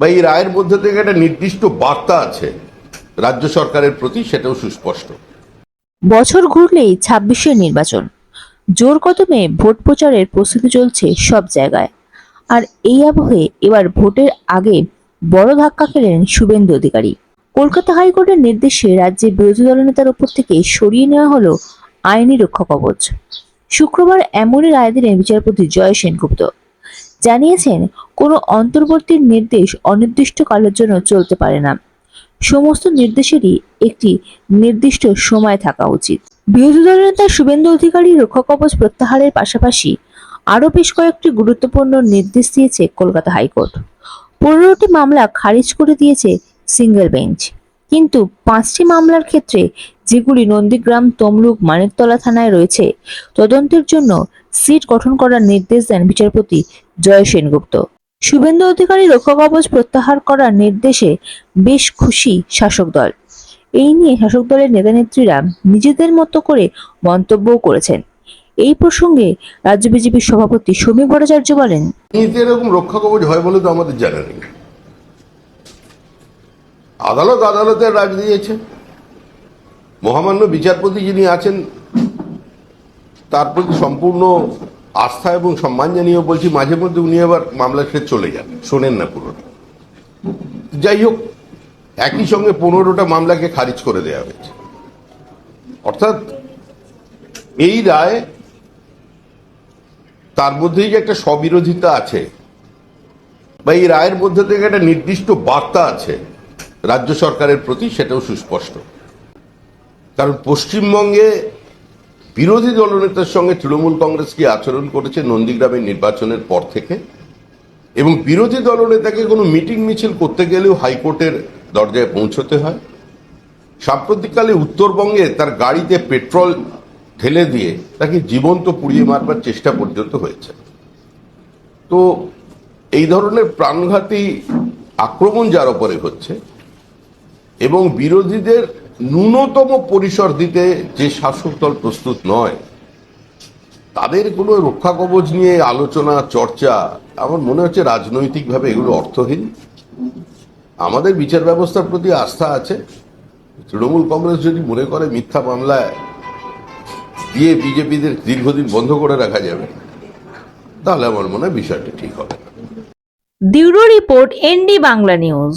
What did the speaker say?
বা এই রায়ের মধ্যে থেকে একটা নির্দিষ্ট বার্তা আছে। রাজ্য সরকারের প্রতি সেটাও সুস্পষ্ট। বছর ঘুরলেই ছাব্বিশের নির্বাচন। জোর কদমে ভোট প্রচারের প্রস্তুতি চলছে সব জায়গায়। আর এই আবহে এবার ভোটের আগে বড় ধাক্কা খেলেন শুভেন্দু অধিকারী। কলকাতা হাইকোর্টের নির্দেশে রাজ্যের বিরোধী দলনেতার ওপর থেকে সরিয়ে নেওয়া হলো আইনি রক্ষা কবচ শুক্রবার এমনই রায় দিলেন বিচারপতি জয় সেনগুপ্ত। জানিয়েছেন, কোনো অন্তর্বর্তী নির্দেশ অনির্দিষ্টকালের জন্য চলতে পারে না। সমস্ত নির্দেশেরই একটি নির্দিষ্ট সময় থাকা উচিত। বিরোধী দলের নেতা শুভেন্দু অধিকারী রক্ষা কবচ প্রত্যাহারের পাশাপাশি আরও বেশ কয়েকটি গুরুত্বপূর্ণ নির্দেশ দিয়েছে কলকাতা হাইকোর্ট। পনেরোটি মামলা খারিজ করে দিয়েছে সিঙ্গেল বেঞ্চ। কিন্তু পাঁচটি মামলার ক্ষেত্রে যেগুলি নন্দীগ্রাম, তমলুক, মানিকতলা থানায় রয়েছে, তদন্তের জন্য সিট গঠন করার নির্দেশ দেন বিচারপতি জয় সেনগুপ্ত। শুভেন্দু অধিকারী রক্ষা কবচ প্রত্যাহার করার নির্দেশে বেশ খুশি শাসক দল। এই নিয়ে শাসক দলের নেতানেত্রীরা নিজেদের মতো করে মন্তব্যও করেছেন। এই প্রসঙ্গে রাজ্য বিজেপির সভাপতি সমীর ভট্টাচার্য বলেন এরকম রক্ষা কবচ হয় বলে তো আমাদের জানা নেই। আদালত আদালতের রাজ দিয়েছে। মহামান্য বিচারপতি যিনি আছেন, তার প্রতি সম্পূর্ণ আস্থা এবং সম্মান জানিয়ে বলছি, মাঝে মধ্যে উনি আবার মামলা ছেড়ে চলে যান। শোনেন না পুরোটা। যাই হোক, একই সঙ্গে পনেরোটা মামলাকে খারিজ করে দেওয়া হয়েছে। অর্থাৎ এই রায়, তার মধ্যেই যে একটা স্ববিরোধিতা আছে, বা এই রায়ের মধ্যে থেকে একটা নির্দিষ্ট বার্তা আছে রাজ্য সরকারের প্রতি, সেটাও সুস্পষ্ট। কারণ পশ্চিমবঙ্গে বিরোধী দলনেতার সঙ্গে তৃণমূল কংগ্রেস কি আচরণ করেছে নন্দীগ্রামের নির্বাচনের পর থেকে? এবং বিরোধী দলনেতাকে কোনো মিটিং মিছিল করতে গেলেও হাইকোর্টের দরজায় পৌঁছতে হয়? সাম্প্রতিককালে উত্তরবঙ্গে তার গাড়িতে পেট্রোল ঢেলে দিয়ে তাকে জীবন্ত পুড়িয়ে মারবার চেষ্টা পর্যন্ত হয়েছে। তো এই ধরনের প্রাণঘাতী আক্রমণ যার ওপরে হচ্ছে এবং বিরোধীদের ন্যূনতম পরিসর দিতে যে শাসক দল প্রস্তুত নয়, তাদের কোনো রক্ষা কবচ নিয়ে আলোচনা, চর্চা, আমার মনে হচ্ছে রাজনৈতিকভাবে এগুলো অর্থহীন। আমাদের বিচার ব্যবস্থার প্রতি আস্থা আছে। তৃণমূল কংগ্রেস যদি মনে করে মিথ্যা মামলায় দিয়ে বিজেপিদের দীর্ঘদিন বন্ধ করে রাখা যাবে, তাহলে আমার মনে হয় বিষয়টা ঠিক হবে। Bureau report ND Bangla news.